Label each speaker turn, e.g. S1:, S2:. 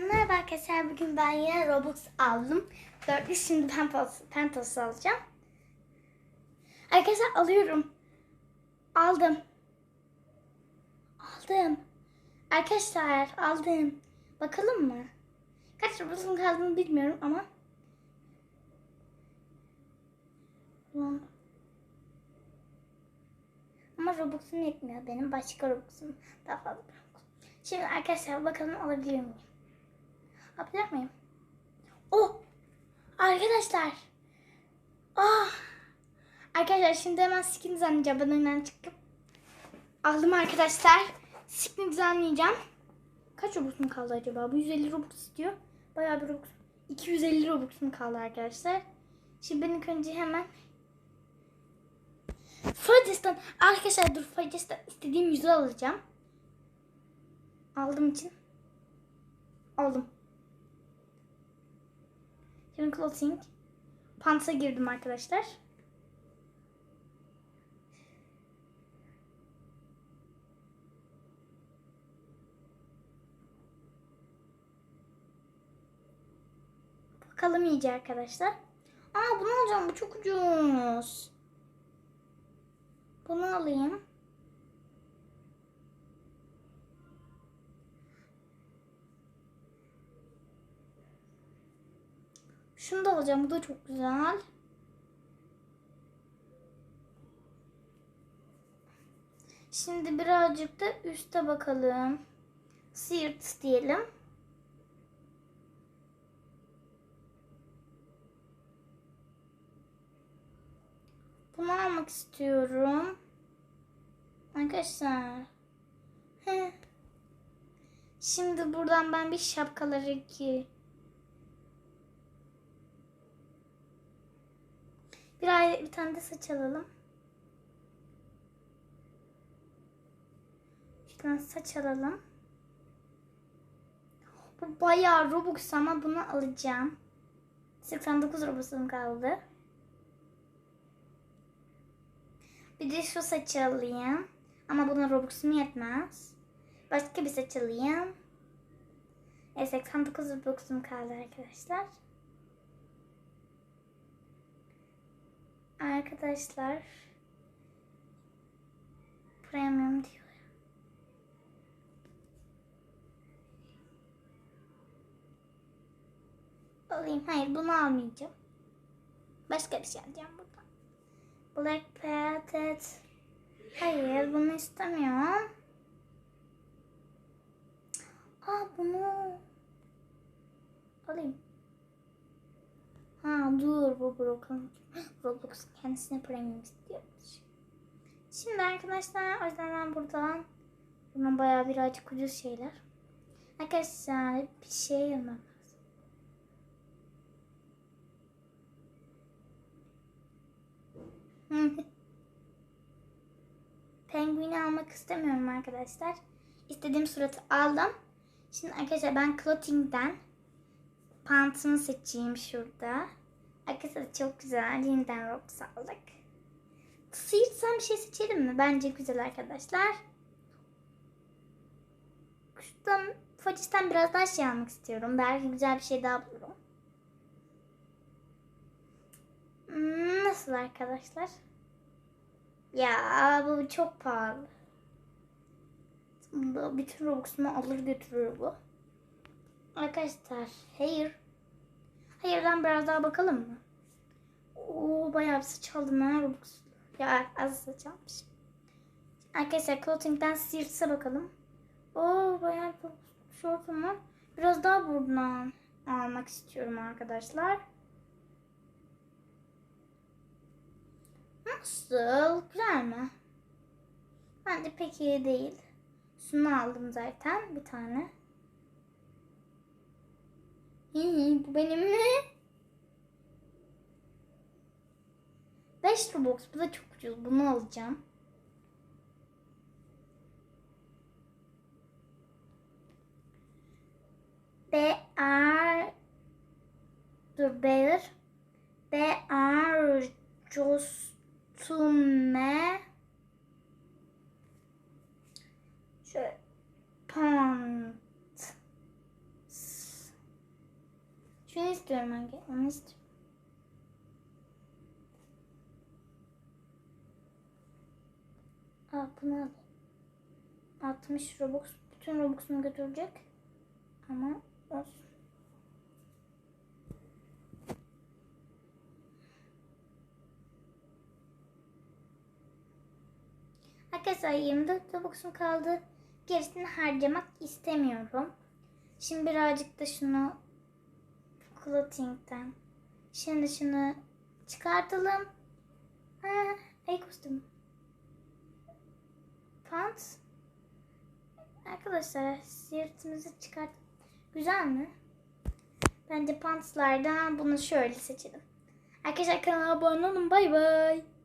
S1: Merhaba arkadaşlar. Bugün ben yine Robux aldım. Dörtlü şimdi Pentos, Pentos alacağım. Arkadaşlar alıyorum. Aldım. Aldım. Arkadaşlar aldım. Bakalım mı? Kaç Robux'un kaldığını bilmiyorum ama. Ama Robux'um yetmiyor. Benim başka Robux'um daha fazla. Şimdi arkadaşlar bakalım alabiliyor muyum? Alabilir miyim? Oh! Arkadaşlar! Ah! Arkadaşlar şimdi hemen skin düzenleyeceğim. Ben çıkıp. Aldım arkadaşlar. Skin düzenleyeceğim. Kaç Robux'um kaldı acaba? Bu 150 Robux istiyor. Bayağı bir Robux. 250 Robux'um kaldı arkadaşlar. Şimdi ben ilk önce hemen Fadis'ten arkadaşlar dur Fadis'ten istediğim yüzü alacağım. Aldım için. Aldım. Şimdi clothing. Pantsa girdim arkadaşlar. Bakalım iyice arkadaşlar. Aa bunu alacağım. Bu çok ucuz. Bunu alayım. Şunu da alacağım. Bu da çok güzel. Şimdi birazcık da üste bakalım. Siirt diyelim. Bunu almak istiyorum. Arkadaşlar. Şimdi buradan ben bir şapkaları ki Bir ay bir tane de saç alalım. Şuradan saç alalım. Bu bayağı Robux ama bunu alacağım. 89 Robux'um kaldı. Bir de şu saçı alayım. Ama buna Robux'um yetmez. Başka bir saç alayım. E, 89 Robux'um kaldı arkadaşlar. Arkadaşlar premium diyor. Alayım. Hayır bunu almayacağım. Başka bir şey alacağım buradan. Black Patet. Hayır bunu istemiyorum. Aa bunu alayım. Ha dur bu Roblox'un Roblox kendisine premium istiyormuş. Şimdi arkadaşlar o yüzden ben buradan bunun bayağı birazcık ucuz şeyler. Arkadaşlar bir şey yapmam lazım. Almak istemiyorum arkadaşlar. İstediğim suratı aldım. Şimdi arkadaşlar ben clothing'den pantını seçeyim şurada. Arkadaşlar çok güzel. Yeniden Robux aldık. Sıyırtsam bir şey seçelim mi? Bence güzel arkadaşlar. Şuradan Facis'ten biraz daha şey almak istiyorum. Belki güzel bir şey daha bulurum. Hmm, Nasıl arkadaşlar? Ya bu çok pahalı. Bütün Robux'umu alır götürür bu. Arkadaşlar hayır. Hayırdan biraz daha bakalım mı? Oo bayağı bir saç aldım ha Robux. Ya az saç almışım. Arkadaşlar clothing'den Sears'a bakalım. Oo bayağı bir şortum var. Biraz daha buradan almak istiyorum arkadaşlar. Nasıl? Güzel mi? Bence pek iyi değil. Şunu aldım zaten bir tane. İyi, bu benim mi? 5 Robux. Bu da çok ucuz. Bunu alacağım. B R Dur Bear R Costume Şöyle Pant Şunu istiyorum hangi? Onu istiyorum. Aa bunu alayım. 60 Robux. Bütün Robux'umu götürecek. Ama olsun. Arkadaşlar 24 Robux'um kaldı. Gerisini harcamak istemiyorum. Şimdi birazcık da şunu clothing'den. Şimdi şunu çıkartalım. Ha, ay kostüm. Pants. Arkadaşlar sırtımızı çıkart. Güzel mi? Bence pantslardan bunu şöyle seçelim. Arkadaşlar kanala abone olun. Bay bay.